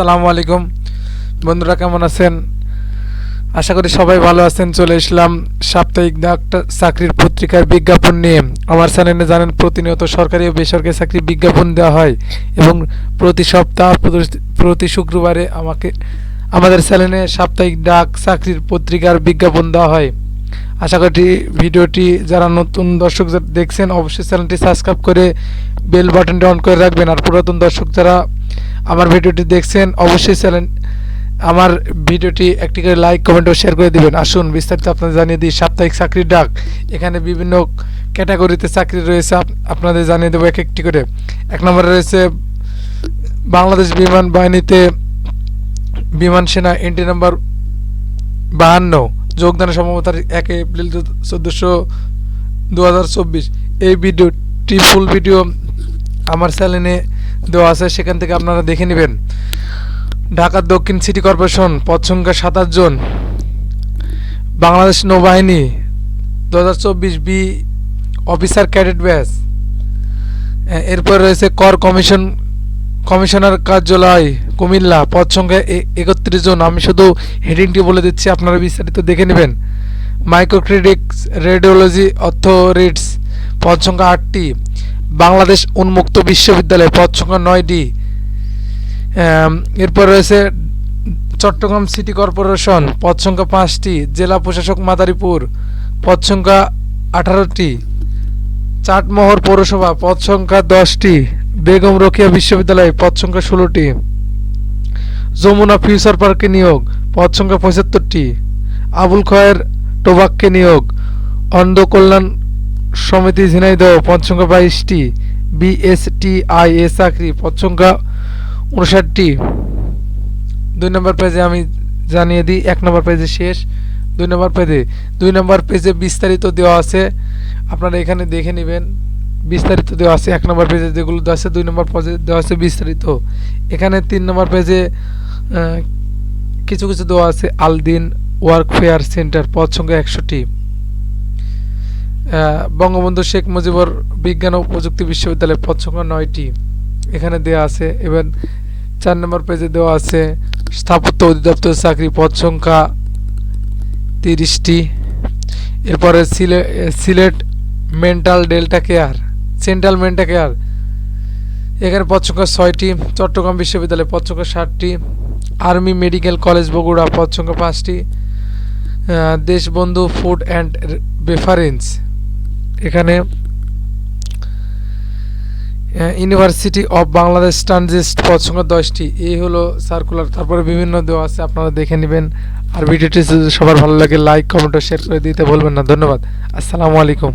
আসসালামু আলাইকুম। বন্ধুরা, কেমন আছেন? আশা করি সবাই ভালো আছেন। চলে এসলাম সাপ্তাহিক ডাক্তার চাকরির পত্রিকার বিজ্ঞাপন নিয়ে। আমার চ্যানেলে জানেন, প্রতিনিয়ত সরকারি ও বেসরকারি চাকরির বিজ্ঞাপন দেওয়া হয় এবং প্রতি সপ্তাহ, প্রতি- শুক্রবারে আমাকে, আমাদের চ্যানেলে সাপ্তাহিক ডাক চাকরির পত্রিকার বিজ্ঞাপন দেওয়া হয়। আশা করি ভিডিওটি যারা নতুন দর্শক দেখছেন, অবশ্যই চ্যানেলটি সাবস্ক্রাইব করে বেল বাটনটি অন করে রাখবেন। আর পুরাতন দর্শক যারা আমার ভিডিওটি দেখছেন, অবশ্যই চ্যানেল আমার ভিডিওটি একটি করে লাইক কমেন্ট ও শেয়ার করে দিবেন। আসুন, বিস্তারিত আপনাদের জানিয়ে দিই, সাপ্তাহিক চাকরির ডাক। এখানে বিভিন্ন ক্যাটাগরিতে চাকরি রয়েছে আপনাদের জানিয়ে দেবো এক একটি করে। এক নম্বরে রয়েছে বাংলাদেশ বিমান বাহিনীতে বিমান সেনা এন্ট্রি নাম্বার বাহান্ন। যোগদানের সম্ভবত এক এপ্রিল চোদ্দোশো দু হাজার চব্বিশ। এই ভিডিওটি ফুল ভিডিও আমার চ্যানেলে দেওয়া আছে, সেখান থেকে আপনারা দেখে নেবেন। ঢাকার দক্ষিণ সিটি কর্পোরেশন পদ সংখ্যা সাতাশ জন। বাংলাদেশ নৌবাহিনী, দু হাজার চব্বিশ বি অফিসার ক্যাডেট ব্যাচ। এরপর রয়েছে কর কমিশন, কমিশনার কার্যালয়, কুমিল্লা পদ সংখ্যা একত্রিশ জন। আমি শুধু হেডিংটি বলে দিচ্ছি, আপনারা বিস্তারিত দেখে নেবেন। মাইক্রোক্রেডিক্স রেডিওলজি অথরিটস পদ সংখ্যা আটটি। বাংলাদেশ উন্মুক্ত বিশ্ববিদ্যালয়, পদ সংখ্যা নয়টি। এরপর রয়েছে চট্টগ্রাম সিটি কর্পোরেশন, পদ সংখ্যা পাঁচটি। জেলা প্রশাসক মাদারীপুর, পদ সংখ্যা আঠারোটি। চাটমোহর পৌরসভা, পদ সংখ্যা দশটি। বেগম রোকেয়া বিশ্ববিদ্যালয়, পদ সংখ্যা ষোলোটি। যমুনা ফিউচার পার্কে নিয়োগ, পদ সংখ্যা পঁচাত্তরটি আবুল খয়ের টোবাককে নিয়োগ, অন্ধ কল্যাণ সমিতি ঝিনাইদহ পদ সংখ্যা বাইশটি বিএসটিআই এ চাকরি পদসংখ্যা উনষাটটি। দুই নম্বর পেজে আমি জানিয়ে দিই, এক নম্বর পেজে শেষ, দুই নম্বর পেজে দুই নম্বর পেজে বিস্তারিত দেওয়া আছে, আপনারা এখানে দেখে নেবেন, বিস্তারিত দেওয়া আছে, এক নম্বর পেজে যেগুলো দেওয়া আছে, দুই নম্বর পেজে দেওয়া আছে বিস্তারিত। এখানে তিন নম্বর পেজে কিছু কিছু দেওয়া আছে, আলদিন ওয়ার্কফেয়ার সেন্টার পদ সংখ্যা একশোটি বঙ্গবন্ধু শেখ মুজিবুর বিজ্ঞান ও প্রযুক্তি বিশ্ববিদ্যালয় পদ সংখ্যা নয়টি। এখানে দেওয়া আছে এবং চার নম্বর পেজে দেওয়া আছে, স্থাপত্য অধিদপ্তর চাকরি পদ সংখ্যা তিরিশটি। এরপরে সিলে, Sylhet mental delta care, central mental care. এখানে পদ সংখ্যা ছয়টি, চট্টগ্রাম বিশ্ববিদ্যালয় পদ সংখ্যা ষাটটি আর্মি মেডিকেল কলেজ বগুড়া পদ সংখ্যা পাঁচটি দেশবন্ধু ফুড অ্যান্ড বেফারেন্স এখানে ইউনিভার্সিটি অফ বাংলাদেশ ট্রানজিস্ট পদ সংখ্যা দশটি। এই হলো সার্কুলার তারপরে বিভিন্ন দেওয়া আছে, আপনারা দেখে নেবেন। আর ভিডিওটি সবার ভালো লাগে লাইক কমেন্ট শেয়ার করে দিতে বলবেন না। ধন্যবাদ। আসসালামু আলাইকুম।